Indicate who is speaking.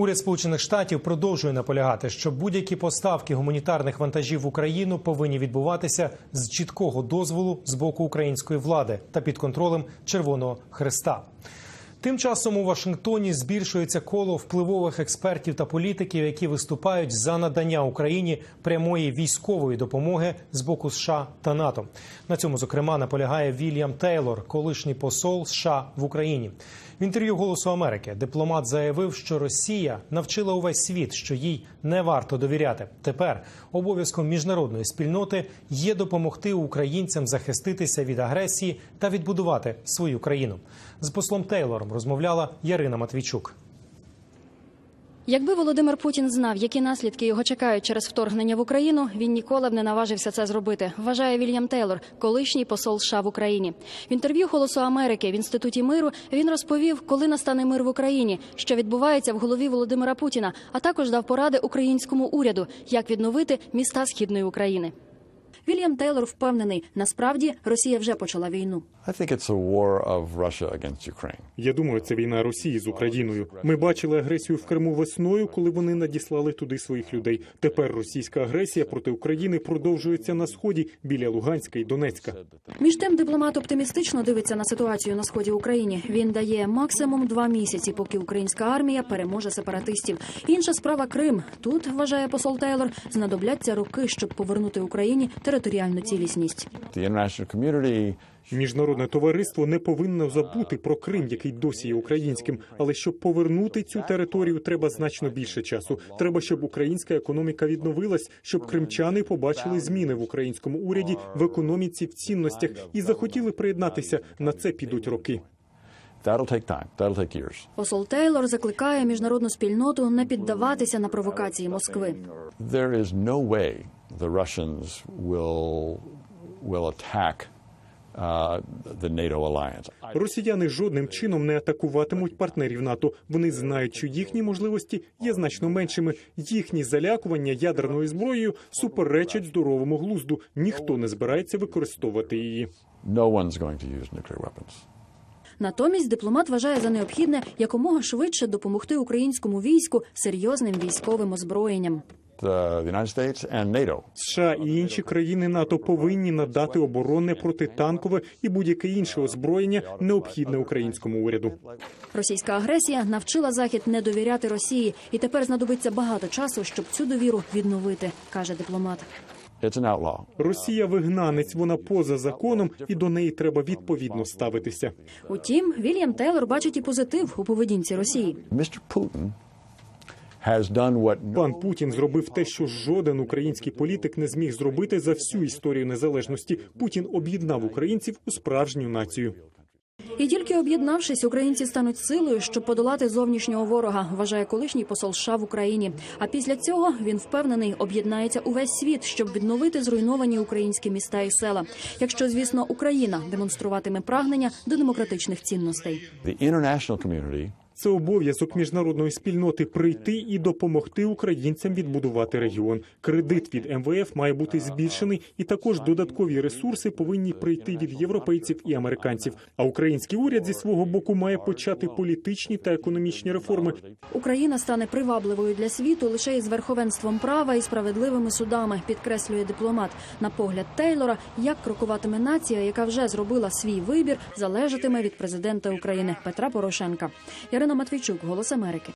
Speaker 1: Уряд Сполучених Штатів продовжує наполягати, що будь-які поставки гуманітарних вантажів в Україну повинні відбуватися з чіткого дозволу з боку української влади та під контролем Червоного Хреста. Тим часом у Вашингтоні збільшується коло впливових експертів та політиків, які виступають за надання Україні прямої військової допомоги з боку США та НАТО. На цьому зокрема наполягає Вільям Тейлор, колишній посол США в Україні. В інтерв'ю Голосу Америки дипломат заявив, що Росія навчила увесь світ, що їй не варто довіряти. Тепер обов'язком міжнародної спільноти є допомогти українцям захиститися від агресії та відбудувати свою країну. З послом Тейлором розмовляла Ярина Матвійчук.
Speaker 2: Якби Володимир Путін знав, які наслідки його чекають через вторгнення в Україну, він ніколи б не наважився це зробити. Вважає Вільям Тейлор, колишній посол США в Україні. В інтерв'ю Голосу Америки в інституті миру він розповів, коли настане мир в Україні, що відбувається в голові Володимира Путіна, а також дав поради українському уряду, як відновити міста східної України. Вільям Тейлор впевнений, насправді Росія вже почала війну.
Speaker 3: Я думаю, це війна Росії з Україною. Ми бачили агресію в Криму весною, коли вони надіслали туди своїх людей. Тепер російська агресія проти України продовжується на сході біля Луганська і Донецька.
Speaker 2: Між тим дипломат оптимістично дивиться на ситуацію на сході України. Він дає максимум два місяці, поки українська армія переможе сепаратистів. Інша справа Крим. Тут вважає посол Тейлор, знадобляться роки, щоб повернути Україні територіальну цілісність.
Speaker 3: Міжнародне товариство не повинно забути про Крим, який досі є українським. Але щоб повернути цю територію, треба значно більше часу. Треба, щоб українська економіка відновилась, щоб кримчани побачили зміни в українському уряді, в економіці, в цінностях і захотіли приєднатися. На це підуть роки.
Speaker 4: that'll take time. That'll take years.
Speaker 2: Посол Тейлор закликає міжнародну спільноту не піддаватися на провокації Москви.
Speaker 4: There is no way the Russians will will attack uh, the NATO alliance.
Speaker 3: Росіяни жодним чином не атакуватимуть партнерів НАТО. Вони знають, що їхні можливості є значно меншими. Їхні залякування ядерною зброєю суперечать здоровому глузду. Ніхто не збирається використовувати її.
Speaker 4: No one's going to use nuclear weapons.
Speaker 2: Натомість дипломат вважає за необхідне якомога швидше допомогти українському війську серйозним військовим озброєнням.
Speaker 4: The, the United States and NATO
Speaker 3: США і інші країни НАТО повинні надати оборонне протитанкове і будь-яке інше озброєння необхідне українському уряду.
Speaker 2: Російська агресія навчила захід не довіряти Росії, і тепер знадобиться багато часу, щоб цю довіру відновити, каже дипломат.
Speaker 3: Росія вигнанець, вона поза законом, і до неї треба відповідно ставитися.
Speaker 2: Утім, Вільям Тейлор бачить і позитив у поведінці Росії.
Speaker 3: Пан Путін зробив те, що жоден український політик не зміг зробити за всю історію незалежності. Путін об'єднав українців у справжню націю.
Speaker 2: І тільки об'єднавшись, українці стануть силою, щоб подолати зовнішнього ворога, вважає колишній посол США в Україні. А після цього він впевнений, об'єднається увесь світ, щоб відновити зруйновані українські міста і села. Якщо, звісно, Україна демонструватиме прагнення до демократичних цінностей.
Speaker 3: Це обов'язок міжнародної спільноти прийти і допомогти українцям відбудувати регіон. Кредит від МВФ має бути збільшений, і також додаткові ресурси повинні прийти від європейців і американців. А український уряд зі свого боку має почати політичні та економічні реформи.
Speaker 2: Україна стане привабливою для світу лише із верховенством права і справедливими судами, підкреслює дипломат. На погляд Тейлора, як крокуватиме нація, яка вже зробила свій вибір, залежатиме від президента України Петра Порошенка. Ярина Матвійчук, Голос Америки.